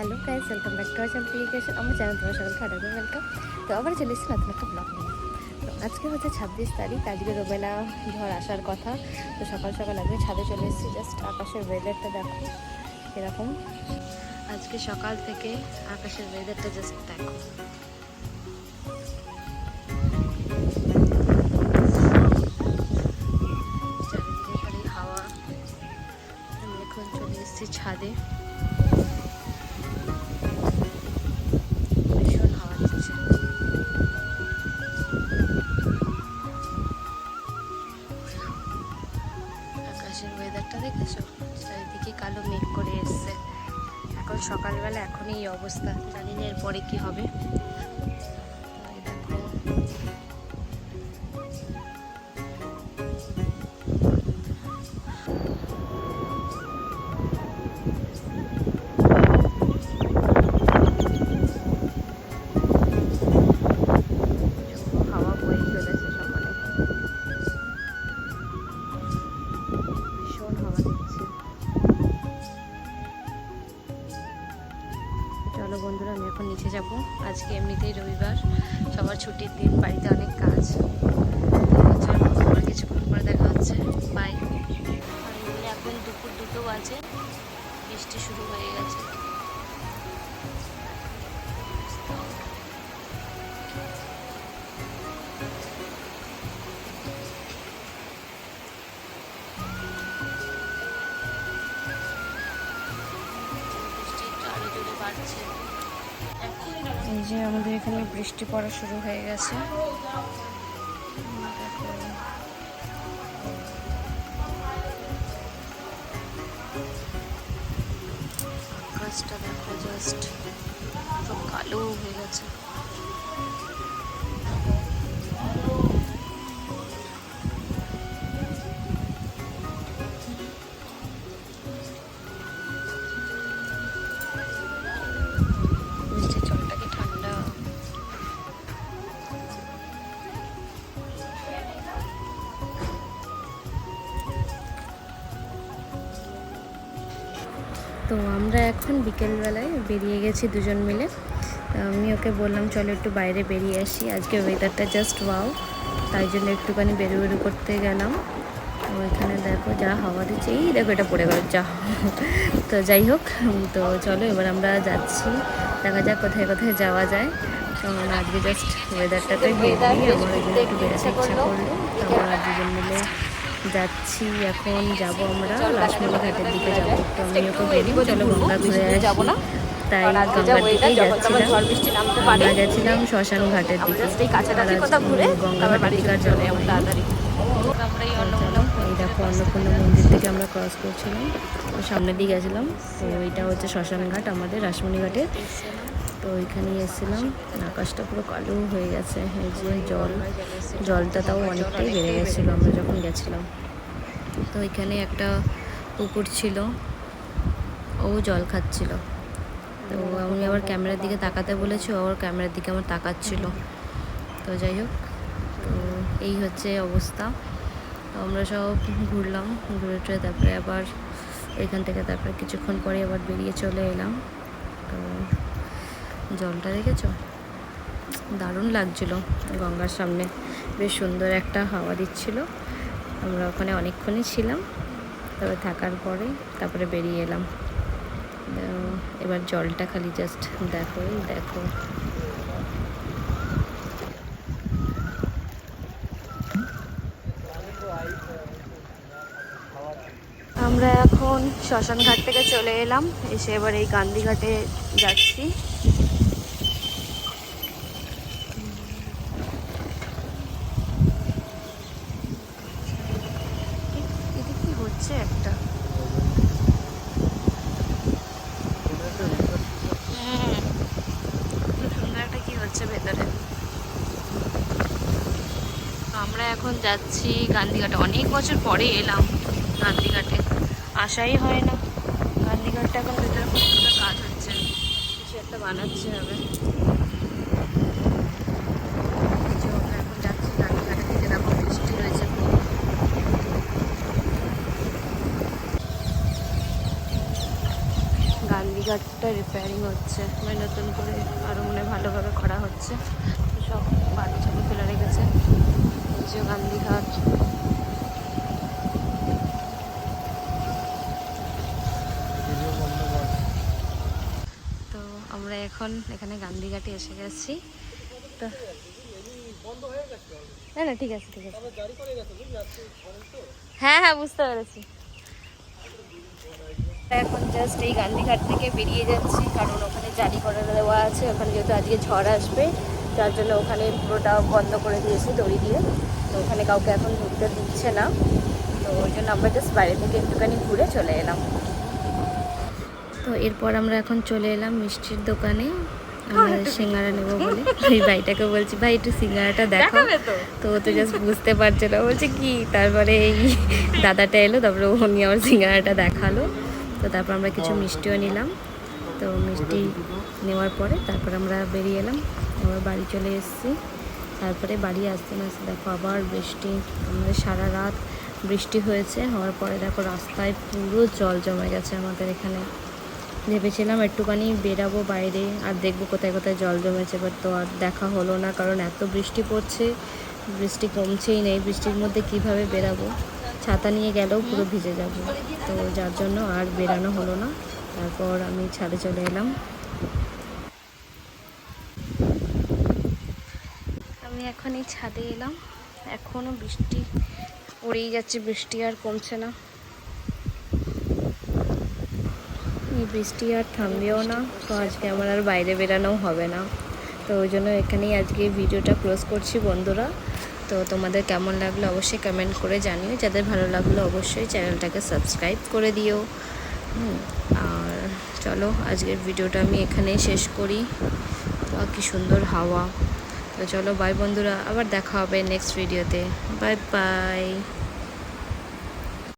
Hello guys welcome back to Achar creation আমার channel তোমার সকলকে আডাবে ওয়েলকাম তো আবার চলে এসেছি নতুন একটা ব্লগ নিয়ে। তো আজকে হচ্ছে ছাব্বিশ তারিখ, আজকে রোবেলা ঝড় আসার কথা। তো সকাল সকাল আমি ছাদে চলে এসেছি জাস্ট আকাশের ওয়েদারটা দেখো এরকম আজকে সকাল থেকে আকাশের ওয়েদারটা জাস্ট দেখো। হাওয়া। আমি এখন চলে এসেছি ছাদে। আকাশের ওয়েদারটা দেখেছ? চারিদিকে কালো মেঘ করে এসছে। এখন সকালবেলা এখনই এই অবস্থা। জানি না এরপরে কি হবে। দিন বাড়িতে যে আমাদের এখানে বৃষ্টি পড়া শুরু হয়ে গেছে। আকাশটা দেখো জাস্ট কালো হয়ে গেছে। তো আমরা এখন বিকেলবেলায় বেরিয়ে গেছি দুজন মিলে। আমি ওকে বললাম, চলো একটু বাইরে বেরিয়ে আসি। আজকে ওয়েদারটা জাস্ট ওয়াও তাই জন্য একটুখানি বেরু বেরু করতে গেলাম। এখানে দেখো যা হাওয়া দিচ্ছে। এই দেখো এটা পড়ে গেল, যা। তো যাই হোক, তো চলো এবার আমরা যাচ্ছি। দেখা যাক কোথায় কোথায় যাওয়া যায়। কারণ আজকে জাস্ট ওয়েদারটাতে হেভি আমার একটু বেরোতে ইচ্ছা করল। তো আমরা দুজন মিলে যাচ্ছি এখন যাব আমরা রাসমণি ঘাটের দিকে যাব। তো আমি ওকে চলো গঙ্গা ঘুরে যাব না? তাই গঙ্গার দিকেই যাচ্ছিলাম। আমরা গেছিলাম শ্মশান ঘাটের দিকে। গঙ্গা ঘাটের দিকে। চলো, এই দেখো অন্নপূর্ণা মন্দির থেকে আমরা ক্রস করছিলাম। তো সামনের দিকে গেছিলাম। তো এটা হচ্ছে শ্মশান ঘাট আমাদের রাসমণি ঘাটে তো ওইখানেই এসেছিলাম। আকাশটা পুরো কালো হয়ে গেছে, এই যে জল। জলটা তাও অনেকটাই বেড়ে গেছিল, আমরা যখন গেছিলাম। তো এখানে একটা পুকুর ছিল, ও জল খাচ্ছিল। তো আমি আবার ক্যামেরার দিকে তাকাতে বলেছি আবার ক্যামেরার দিকে আমার তাকাচ্ছিল। তো যাই হোক, তো এই হচ্ছে অবস্থা। তো আমরা সব ঘুরলাম, ঘুরে টুরে তারপরে আবার এখান থেকে তারপরে কিছুক্ষণ পরে আবার বেরিয়ে চলে এলাম। তো জলটা দেখেছ দারুণ লাগছিল গঙ্গার সামনে। বেশ সুন্দর একটা হাওয়া দিচ্ছিল। আমরা ওখানে অনেকক্ষণই ছিলাম, তবে থাকার পরে তারপরে বেরিয়ে এলাম। এবার জলটা খালি জাস্ট দেখো দেখো। আমরা এখন শ্মশান ঘাট থেকে চলে এলাম। এসে এবার এই গান্ধীঘাটে যাচ্ছি এটা কি হচ্ছে একটা হুম। খুব সুন্দর একটা কি হচ্ছে ভেতরে তো আমরা এখন যাচ্ছি গান্ধীঘাটে। অনেক বছর পরে এলাম গান্ধীঘাটে। আসাই হয় না। গান্ধীঘাটটা এখন ভেতরে কতটা কাজ হচ্ছে কিছু একটা বানাচ্ছে হবে। গান্ধীঘাটটা রিপেয়ারিং হচ্ছে। মানে নতুন করে আরও মনে ভালোভাবে করা হচ্ছে। সব বাড়ি ছবি ফেলে রেখেছে। যে গান্ধীঘাট তো আমরা এখন এখানে গান্ধীঘাটে এসে গেছি। তো না না, ঠিক আছে ঠিক আছে। হ্যাঁ হ্যাঁ বুঝতে পেরেছি। এখন জাস্ট এই গান্ধীঘাট থেকে বেরিয়ে যাচ্ছি, কারণ ওখানে জারি করে দেওয়া আছে। ওখানে যেহেতু আজকে ঝড় আসবে যার জন্য ওখানে পুরোটা বন্ধ করে দিয়েছে দড়ি দিয়ে। তো ওখানে কাউকে এখন ঢুকতে দিচ্ছে না। তো ওই জন্য আমরা জাস্ট বাইরে থেকে একটুখানি ঘুরে চলে এলাম। তো এরপর আমরা এখন চলে এলাম মিষ্টির দোকানে। আমরা সিঙ্গারা নেব বলে। এই ভাইটাকে বলছি ভাই একটু সিঙ্গারাটা দেখো তো। ও তো জাস্ট বুঝতে পারছে না। বলছে কি? তারপরে এই দাদাটা এলো তারপরে উনি আমার সিঙ্গারাটা দেখাল। তো তারপর আমরা কিছু মিষ্টিও নিলাম। তো মিষ্টি নেওয়ার পরে তারপর আমরা বেরিয়ে এলাম আবার বাড়ি চলে এসেছি। তারপরে বাড়ি আসতে না আসতে দেখো আবার বৃষ্টি, আমাদের সারা রাত বৃষ্টি হয়েছে, হওয়ার পরে দেখো রাস্তায় পুরো জল জমে গেছে আমাদের এখানে। ভেবেছিলাম একটুখানি বেরাবো বাইরে আর দেখব কোথায় কোথায় জল জমেছে বাট তো আর দেখা হলো না কারণ এত বৃষ্টি পড়ছে, বৃষ্টি কমছেই নেই, বৃষ্টির মধ্যে কীভাবে বেরাবো? ছাতা নিয়ে গেলেও পুরো ভিজে যাব। তো যার জন্য আর বেরানো হলো না। তারপর আমি ছাদে চলে এলাম। আমি এখন এই ছাদে এলাম। এখনও বৃষ্টি পড়েই যাচ্ছে বৃষ্টি আর কমছে না। এই বৃষ্টি আর থামবেও না তো আজকে আমার আর বাইরে বেরানোও হবে না। তো ওই জন্য এখানেই আজকে ভিডিওটা ক্লোজ করছি বন্ধুরা। তো তোমাদের কেমন লাগল অবশ্যই কমেন্ট করে জানিও। যাদের ভালো লাগল অবশ্যই চ্যানেলটাকে সাবস্ক্রাইব করে দিও। হুম, চলো, আজকের ভিডিওটা আমি এখানেই শেষ করি। কি সুন্দর হাওয়া। তো চলো বাই বন্ধুরা, আবার দেখা হবে নেক্সট ভিডিওতে বাই বাই